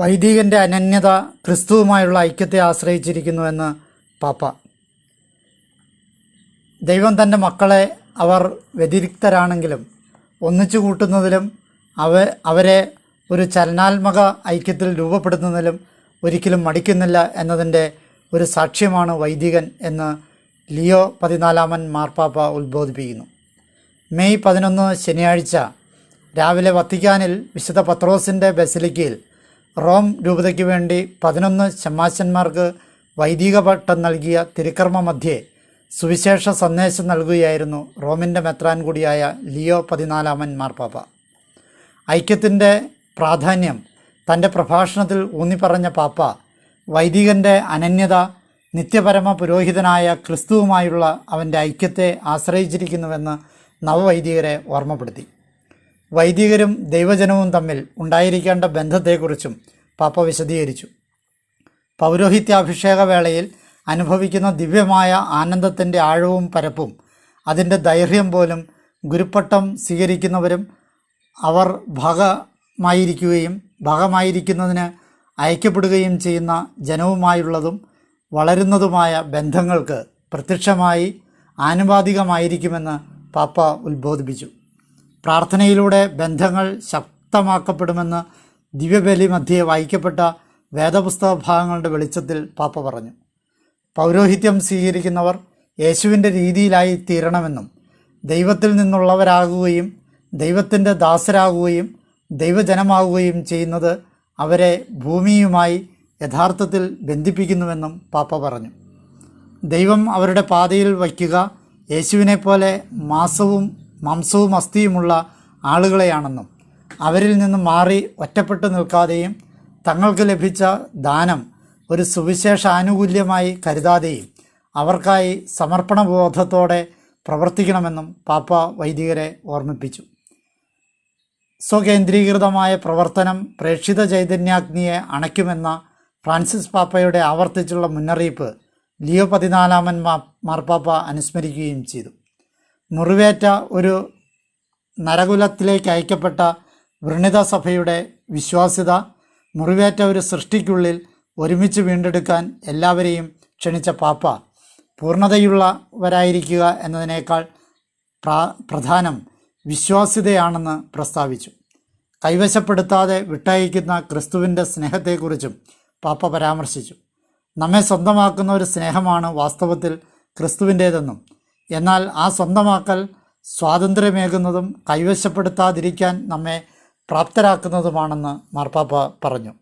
വൈദികന്റെ അനന്യത ക്രിസ്തുവുമായുള്ള ഐക്യത്തെ ആശ്രയിച്ചിരിക്കുന്നുവെന്ന് പാപ്പ. ദൈവം തന്റെ മക്കളെ അവർ വ്യതിരിക്തരാണെങ്കിലും ഒന്നിച്ചു കൂട്ടുന്നതിലും അവ അവരെ ഒരു ചലനാത്മക ഐക്യത്തിൽ രൂപപ്പെടുത്തുന്നതിലും ഒരിക്കലും മടിക്കുന്നില്ല എന്നതിന്റെ ഒരു സാക്ഷ്യമാണ് വൈദികൻ എന്ന് ലിയോ പതിനാലാമൻ മാർപ്പാപ്പ ഉത്ബോധിപ്പിക്കുന്നു. മെയ് പതിനൊന്ന് ശനിയാഴ്ച രാവിലെ വത്തിക്കാനിൽ വിശുദ്ധ പത്രോസിന്റെ ബസിലിക്കയിൽ റോം രൂപതയ്ക്ക് വേണ്ടി പതിനൊന്ന് ശമാശന്മാർക്ക് വൈദിക പട്ടം നൽകിയ തിരുക്കർമ്മ മധ്യേ സുവിശേഷ സന്ദേശം നൽകുകയായിരുന്നു റോമിന്റെ മെത്രാൻ കൂടിയായ ലിയോ പതിനാലാമൻ മാർപ്പാപ്പ. ഐക്യത്തിന്റെ പ്രാധാന്യം തന്റെ പ്രഭാഷണത്തിൽ ഊന്നിപ്പറഞ്ഞ പാപ്പ വൈദികന്റെ അനന്യത നിത്യപരമ പുരോഹിതനായ ക്രിസ്തുവുമായുള്ള അവന്റെ ഐക്യത്തെ ആശ്രയിച്ചിരിക്കുന്നുവെന്ന് നവവൈദികരെ ഓർമ്മപ്പെടുത്തി. വൈദികരും ദൈവജനവും തമ്മിൽ ഉണ്ടായിരിക്കേണ്ട ബന്ധത്തെക്കുറിച്ചും പാപ്പ വിശദീകരിച്ചു. പൗരോഹിത്യാഭിഷേക വേളയിൽ അനുഭവിക്കുന്ന ദിവ്യമായ ആനന്ദത്തിന്റെ ആഴവും പരപ്പും അതിന്റെ ദൈർഘ്യം പോലും ഗുരുപ്പട്ടം സ്വീകരിക്കുന്നവരും അവർ ഭാഗമായിരിക്കുകയും ഭാഗമായിരിക്കുന്നതിന് അയക്കപ്പെടുകയും ചെയ്യുന്ന ജനവുമായുള്ളതും വളരുന്നതുമായ ബന്ധങ്ങൾക്ക് പ്രത്യക്ഷമായി ആനുപാതികമായിരിക്കുമെന്ന് പാപ്പ ഉത്ബോധിപ്പിച്ചു. പ്രാർത്ഥനയിലൂടെ ബന്ധങ്ങൾ ശക്തമാക്കപ്പെടുമെന്ന് ദിവ്യബലി മധ്യേ വായിക്കപ്പെട്ട വേദപുസ്തക ഭാഗങ്ങളുടെ വെളിച്ചത്തിൽ പാപ്പ പറഞ്ഞു. പൗരോഹിത്യം സ്വീകരിക്കുന്നവർ യേശുവിന്റെ രീതിയിലായി തീരണമെന്നും ദൈവത്തിൽ നിന്നുള്ളവരാകുകയും ദൈവത്തിന്റെ ദാസരാകുകയും ദൈവജനമാകുകയും ചെയ്യുന്നത് അവരെ ഭൂമിയുമായി യഥാർത്ഥത്തിൽ ബന്ധിപ്പിക്കുന്നുവെന്നും പാപ്പ പറഞ്ഞു. ദൈവം അവരുടെ പാതയിൽ വയ്ക്കുക യേശുവിനെ പോലെ മാസവും മാംസവും അസ്ഥിയുമുള്ള ആളുകളെയാണെന്നും അവരിൽ നിന്നും മാറി ഒറ്റപ്പെട്ടു നിൽക്കാതെയും തങ്ങൾക്ക് ലഭിച്ച ദാനം ഒരു സുവിശേഷ ആനുകൂല്യമായി കരുതാതെയും അവർക്കായി സമർപ്പണബോധത്തോടെ പ്രവർത്തിക്കണമെന്നും പാപ്പ വൈദികരെ ഓർമ്മിപ്പിച്ചു. സ്വകേന്ദ്രീകൃതമായ പ്രവർത്തനം പ്രേക്ഷിത ചൈതന്യാഗ്നിയെ അണയ്ക്കുമെന്ന ഫ്രാൻസിസ് പാപ്പയുടെ ആവർത്തിച്ചുള്ള മുന്നറിയിപ്പ് ലിയോ പതിനാലാമൻ മാർപ്പാപ്പ അനുസ്മരിക്കുകയും ചെയ്തു. മുറിവേറ്റ ഒരു നരകുലത്തിലേക്ക് അയക്കപ്പെട്ട വൃണിത സഭയുടെ വിശ്വാസ്യത മുറിവേറ്റ ഒരു സൃഷ്ടിക്കുള്ളിൽ ഒരുമിച്ച് വീണ്ടെടുക്കാൻ എല്ലാവരെയും ക്ഷണിച്ച പാപ്പ. പൂർണതയുള്ളവരായിരിക്കുക എന്നതിനേക്കാൾ പ്രധാനം വിശ്വാസ്യതയാണെന്ന് പ്രസ്താവിച്ചു. കൈവശപ്പെടുത്താതെ വിട്ടയക്കുന്ന ക്രിസ്തുവിന്റെ സ്നേഹത്തെക്കുറിച്ചും പാപ്പ പരാമർശിച്ചു. നമ്മെ സ്വന്തമാക്കുന്ന ഒരു സ്നേഹമാണ് വാസ്തവത്തിൽ ക്രിസ്തുവിന്റേതെന്നും എന്നാൽ ആ സ്വന്തമാക്കൽ സ്വാതന്ത്ര്യമേകുന്നതും കൈവശപ്പെടുത്താതിരിക്കാൻ നമ്മെ പ്രാപ്തരാക്കുന്നതുമാണെന്ന് മാർപ്പാപ്പ പറഞ്ഞു.